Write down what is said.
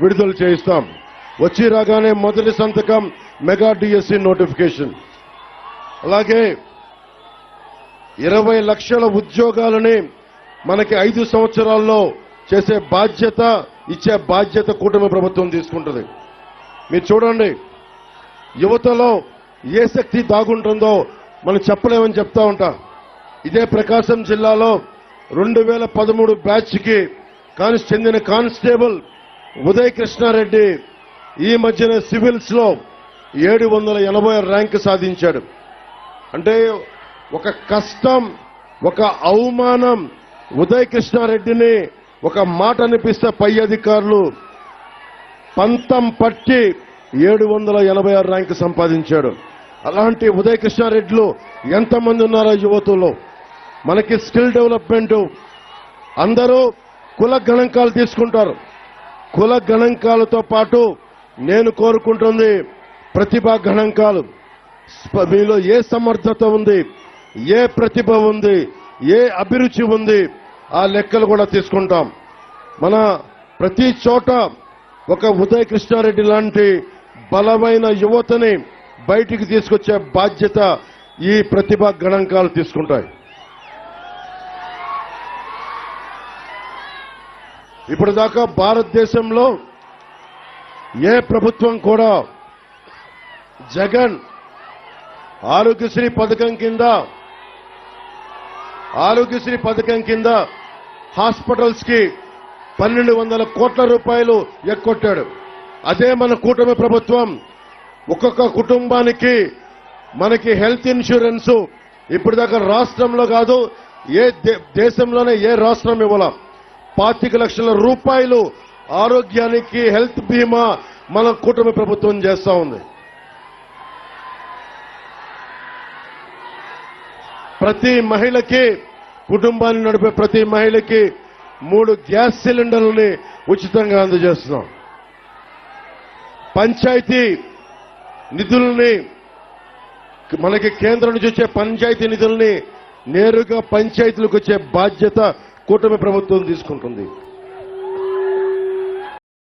విడుదల చేయిస్తాం. వచ్చి రాగానే మొదటి సంతకం మెగా డిఎస్సి నోటిఫికేషన్ అలాగే ఇరవై లక్షల ఉద్యోగాలని మనకి ఐదు సంవత్సరాల్లో చేసే బాధ్యత ఇచ్చే బాధ్యత కూటమి ప్రభుత్వం తీసుకుంటుంది. మీరు చూడండి యువతలో ఏ శక్తి దాగుంటుందో మనం చెప్పలేమని చెప్తా ఉంటా. ఇదే ప్రకాశం జిల్లాలో రెండు వేల పదమూడు బ్యాచ్కి చెందిన కానిస్టేబుల్ ఉదయ్ కృష్ణారెడ్డి ఈ మధ్యన సివిల్స్లో ఏడు వందల ఎనభై ర్యాంక్ సాధించాడు. అంటే ఒక కష్టం ఒక అవమానం ఉదయ్ కృష్ణారెడ్డిని ఒక మాట అనిపిస్తే పై అధికారులు పంతం పట్టి ఏడు వందల ఎనభై ఆరు ర్యాంక్ సంపాదించాడు. అలాంటి ఉదయ్ కృష్ణారెడ్డిలు ఎంతమంది ఉన్నారో యువతుల్లో? మనకి స్కిల్ డెవలప్మెంట్ అందరూ కుల గణాంకాలు తీసుకుంటారు. కుల గణాంకాలతో పాటు నేను కోరుకుంటుంది ప్రతిభా గణాంకాలు. మీలో ఏ సమర్థత ఉంది ఏ ప్రతిభ ఉంది ఏ అభిరుచి ఉంది ఆ లెక్కలు కూడా తీసుకుంటాం. మన ప్రతి చోట ఒక ఉదయ కృష్ణారెడ్డి లాంటి బలమైన యువతని బయటికి తీసుకొచ్చే బాధ్యత ఈ ప్రతిభా గణాంకాలు తీసుకుంటాయి. ఇప్పుడు దాకా భారతదేశంలో ఏ ప్రభుత్వం కూడా జగన్ ఆరోగ్యశ్రీ పథకం కింద ఆరోగ్యశ్రీ పథకం కింద హాస్పిటల్స్కి పన్నెండు వందల కోట్ల రూపాయలు ఎక్కొట్టాడు. అదే మన కూటమి ప్రభుత్వం. ఒక్కొక్క కుటుంబానికి మనకి హెల్త్ ఇన్సూరెన్స్ ఇప్పటిదాకా రాష్ట్రంలో కాదు ఏ దే- దేశంలోనే ఏ రాష్ట్రం ఇవ్వాల. పాతిక లక్షల రూపాయలు ఆరోగ్యానికి హెల్త్ బీమా మన కూటమి ప్రభుత్వం చేస్తా ఉంది. ప్రతి మహిళకి కుటుంబాన్ని నడిపే ప్రతి మహిళకి మూడు గ్యాస్ సిలిండర్లని ఉచితంగా అందజేస్తున్నాం. పంచాయతీ నిధుల్ని మనకి కేంద్రం నుంచి వచ్చే పంచాయతీ నిధుల్ని నేరుగా పంచాయతీలకు వచ్చే బాధ్యత కూటమి ప్రభుత్వం తీసుకుంటుంది.